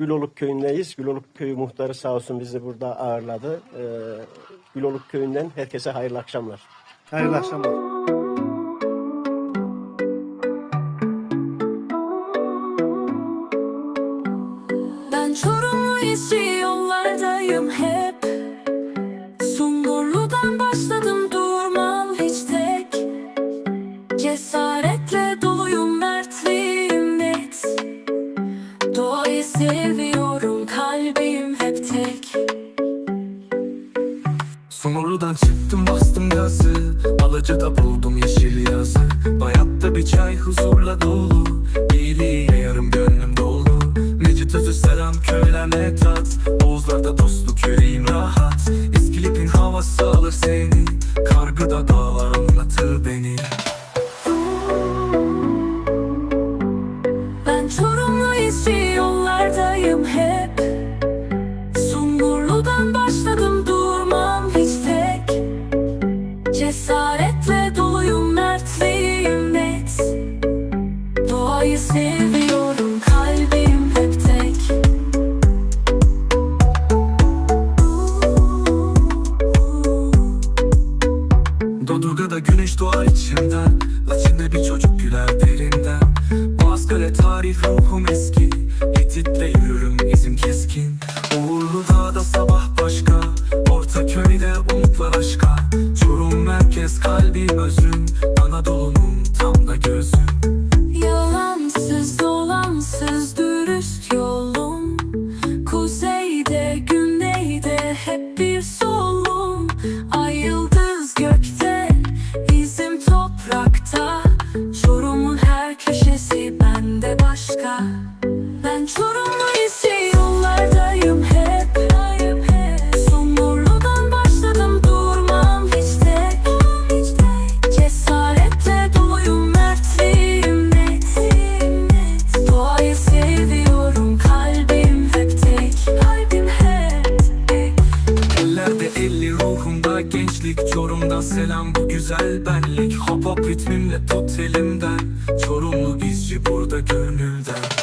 Güloluk köyündeyiz. Güloluk köyü muhtarı sağ olsun bizi burada ağırladı. Ee, Güloluk köyünden herkese hayırlı akşamlar. Hayırlı akşamlar. Ben Çorumlu işi yollardayım hep Sungurlu'dan başladım durmam hiç tek Cesaretle doluyum Seviyorum kalbim hep tek. Sumurlu'dan çıktım bastım gazı. Alıcı'da buldum yeşil yazı. Bayatta bir çay huzurla dolu. İyiliğe yarım gönlüm doldu. Mecit Özü selam köylerine tat. Oğuzlarda dostluk yüreğim rahat. İskilip'in havası alır seni içimden Laçin'de bir çocuk güler derinden. Boğazkale tarih ruhum eski. Hitit'te yürürüm izim keskin. Uğurlu Dağ'da sabah başka. Ortaköy'de umutlar aşka. Çorum merkez kalbim özüm Anadolu'nun toprakta. Çorum'un her köşesi bende başka. Ben Çorumlu işi yollardayım hep. Sumurlu'dan başladım durmam hiç tek. Cesaretle doluyum mertliyim net. Doğayı seviyorum Kalbim hep tek. Ellerde elli ruhumda gençlik Çorum'dan selam bu güzel benlik. Hop hop ritmimle tut elimden. Çorumlu izci burada gönülden